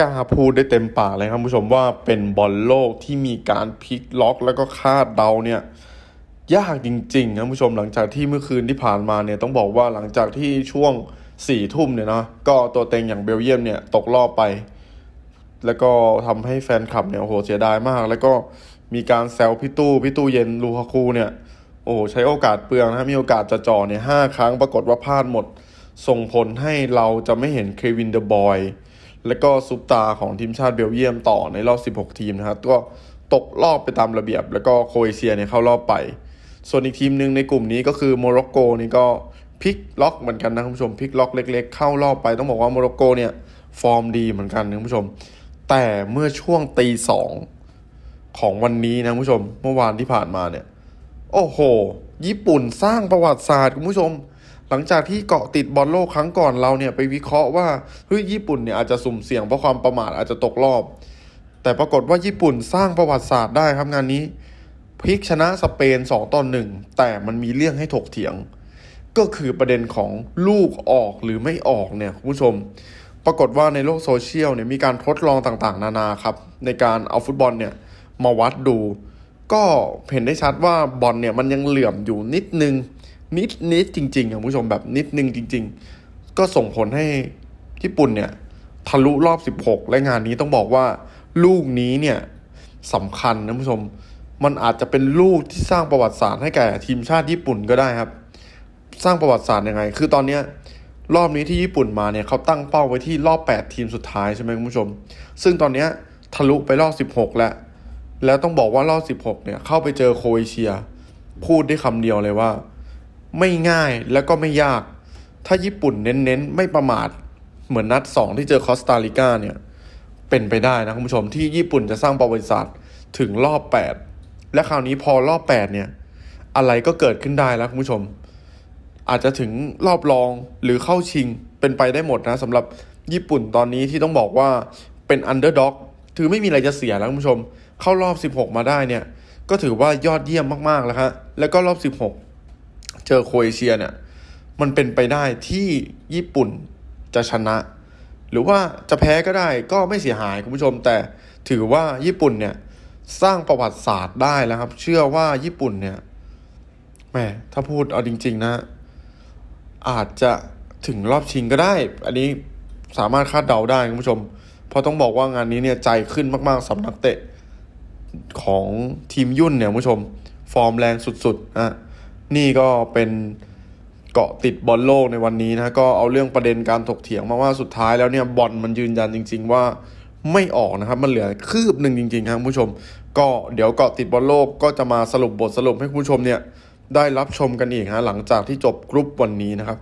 กล้าพูดได้เต็มปากเลยครับผู้ชมว่าเป็นบอลโลกที่มีการพลิกล็อกแล้วก็คาดเดาเนี่ยยากจริงๆนะคุณผู้ชมหลังจากที่เมื่อคืนที่ผ่านมาเนี่ยต้องบอกว่าหลังจากที่ช่วงสี่ทุ่มเนี่ยนะก็ตัวเต็งอย่างเบลเยียมเนี่ยตกรอบไป แล้วก็ทำให้แฟนคลับเนี่ยโอ้โหเสียดายมาก แล้วก็มีการแซวพี่ตู้พี่ตู้เย็นลูฮาคูเนี่ยโอ้โหใช้โอกาสเปลืองนะมีโอกาสจะจ่อเนี่ยห้าครั้งปรากฏว่าพลาดหมด ส่งผลให้เราจะไม่เห็นเควินเดอะบอย และก็ซุปตาของทีมชาติเบลเยียมต่อในรอบ 16 ทีมนะครับก็ตกรอบไปตามระเบียบ แล้วก็โครเอเชียเนี่ยเข้ารอบไป ส่วนอีกทีมหนึ่งในกลุ่มนี้ก็คือโมร็อกโกนี่ก็พลิกล็อกเหมือนกันนะคุณผู้ชมพลิกล็อกเล็ก ๆ เข้ารอบไปต้องบอกว่าโมร็อกโกเนี่ยฟอร์มดีเหมือนกันนะคุณผู้ชม แต่เมื่อช่วงตีสองของวันนี้นะคุณผู้ชม เมื่อวานที่ผ่านมาเนี่ย โอ้โห ญี่ปุ่นสร้างประวัติศาสตร์คุณผู้ชม ลังจากที่เกาะติดบอลโลกครั้งก่อนเราเนี่ยไปวิเคราะห์ว่าเฮ้ยญี่ปุ่นเนี่ยอาจจะสุ่มเสี่ยงเพราะความประมาทอาจจะตกรอบ แต่ปรากฏว่าญี่ปุ่นสร้างประวัติศาสตร์ได้ครับงานนี้พลิกชนะสเปน2ต่อ1แต่มันมีเรื่องให้ถกเถียง ก็คือประเด็นของลูกออกหรือไม่ออกเนี่ยคุณผู้ชม ปรากฏว่าในโลกโซเชียลเนี่ยมีการทดลองต่างๆ นานาครับในการเอาฟุตบอลเนี่ยมาวัดดู ก็เห็นได้ชัดว่าบอลเนี่ยมันยังเหลื่อมอยู่นิดนึง นิดนิดจริงๆครับคุณผู้ชมแบบนิดนึงจริง ๆ ก็ส่งผลให้ญี่ปุ่นเนี่ยทะลุรอบ 16 และงานนี้ต้องบอกว่า ลูกนี้เนี่ยสำคัญนะผู้ชม มันอาจจะเป็นลูกที่สร้างประวัติศาสตร์ให้แก่ทีมชาติญี่ปุ่นก็ได้ครับ สร้างประวัติศาสตร์ยังไง คือตอนเนี้ยรอบนี้ที่ญี่ปุ่นมาเนี่ยเขาตั้งเป้าไว้ที่รอบ 8 ทีมสุดท้ายใช่ไหมคุณผู้ชม ซึ่งตอนเนี้ยทะลุไปรอบ 16 แล้ว แล้วต้องบอกว่ารอบ 16 เนี่ยเข้าไปเจอโครเอเชีย พูดได้คำเดียวเลยว่า ไม่ง่ายแล้วก็ไม่ยาก ถ้าญี่ปุ่นเน้นๆ ไม่ประมาท เหมือนนัด 2 ที่เจอคอสตาริกาเนี่ย เป็นไปได้นะคุณผู้ชมที่ญี่ปุ่นจะสร้างประวัติศาสตร์ถึงรอบ 8 และคราวนี้พอรอบ 8 เนี่ย อะไรก็เกิดขึ้นได้แล้วคุณผู้ชม อาจจะถึงรอบรองหรือเข้าชิงเป็นไปได้หมดนะสำหรับญี่ปุ่นตอนนี้ที่ต้องบอกว่าเป็นอันเดอร์ด็อกถือไม่มีอะไรจะเสียแล้วคุณผู้ชม เข้ารอบ 16 มาได้เนี่ย ก็ถือว่ายอดเยี่ยมมากๆแล้วครับแล้วก็รอบ 16 เจอโครเอเชียเนี่ยมันเป็นไปได้ที่ญี่ปุ่นจะชนะ หรือว่าจะแพ้ก็ได้ก็ไม่เสียหายคุณผู้ชม แต่ถือว่าญี่ปุ่นเนี่ยสร้างประวัติศาสตร์ได้แล้วครับ เชื่อว่าญี่ปุ่นเนี่ยแหมถ้าพูดเอาจริง ๆ นะ อาจจะถึงรอบชิงก็ได้ อันนี้สามารถคาดเดาได้คุณผู้ชม เพราะต้องบอกว่างานนี้เนี่ยใจขึ้นมากๆสำนักเตะของทีมยุ่นเนี่ยคุณผู้ชม ฟอร์มแรงสุดๆนะ นี่ก็เป็นเกาะติดบอลโลกในวันนี้นะก็เอาเรื่องประเด็นการถกเถียงมาว่าสุดท้ายแล้วเนี่ยบอลมันยืนยันจริง ๆ ว่าไม่ออกนะครับ มันเหลือคืบหนึ่งจริงๆครับผู้ชม ก็เดี๋ยวเกาะติดบอลโลกก็จะมาสรุปบทสรุปให้ผู้ชมเนี่ยได้รับชมกันอีกฮะหลังจากที่จบกรุ๊ปวันนี้นะครับ